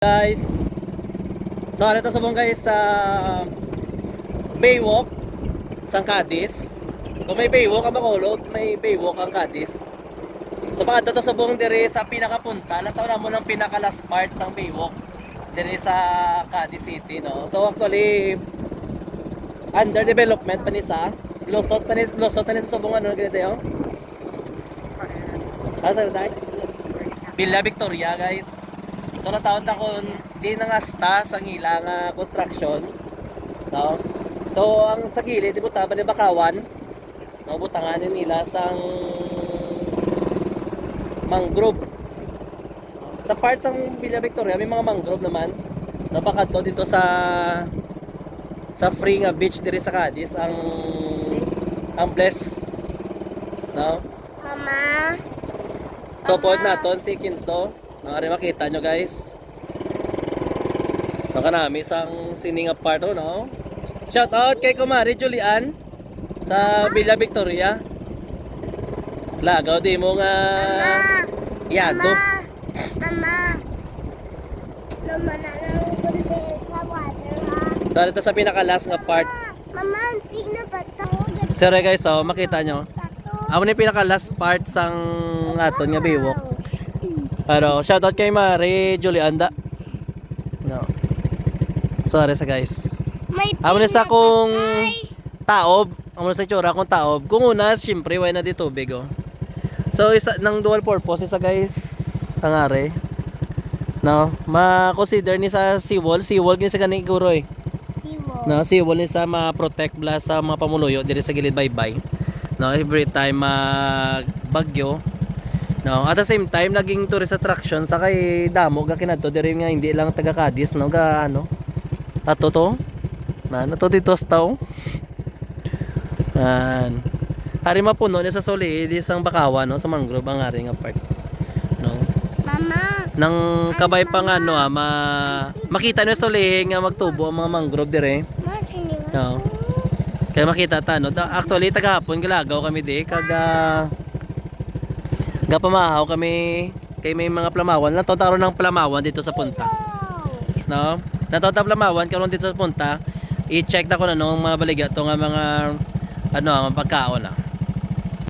guys. So ano to subong guys sa Baywalk sang Cadiz. Kung may Baywalk ang Bacolod may Baywalk ang Cadiz. So baka to subong dire sa pinakapunta nataw mo ng pinaka last part sang Baywalk dire sa Cadiz City no? So actually under development pa ni sa lusot pa ni lusot pa ni sa subong ano ganito yun? Ano sa Villa Victoria guys So nataon ta kon di na nga sta sa ngila nga construction. No? So ang sa gilid di buta ni bakawan. No butangan nila sang mangrove. Sa parts ng Villa Victoria may mga mangrove naman. Napakadto dito sa sa free nga beach diri sa Cadiz ang ang bless. No? Mama. So pod naton si Kinso. Nakari makita nyo guys. Ito ka namin isang sining apart oh, no? Shout out kay Kumari Julian sa Villa Victoria. Lagaw di mo nga yado. Mama. Mama na lang kundi sa water ha. So ito sa pinaka last nga part. Mama, pig na ba ito? Sorry guys, so makita nyo. Amo ni pinaka last part sang aton nga biwok. Pero shout out kay Mari Julian da. No. Sorry sa guys. May Amo sa kung taob, amo sa itsura kung taob. Kung una, syempre way na di tubig oh. So isa ng dual purpose isa guys ang are. No, ma-consider ni sa seawall, seawall gini sa kani guro eh. Siwo. No, seawall ni sa ma-protect bla sa mga pamuluyo diri sa gilid baybay. No, every time mag bagyo. No, at the same time naging tourist attraction sa kay damo ga kinadto diri nga hindi lang taga Cadiz no ga ano. Ato to. Na nato dito sa tao. Yan. Hari mapuno ni sa soli di sang bakawan no sa mangrove ang ari nga part. No. Mama. Nang kabay pa nga no ah, ma makita no sa soli nga magtubo ang mga mangrove dire. Ko. Kaya makita ta no. Actually tagahapon galagaw kami di kaga ga pamahaw kami kay may mga plamawan. Natotaro ng plamawan dito sa punta. No? Natota plamawan karon dito sa punta. I-check na ko na no mga baligya to nga mga ano, mga pagkaon na.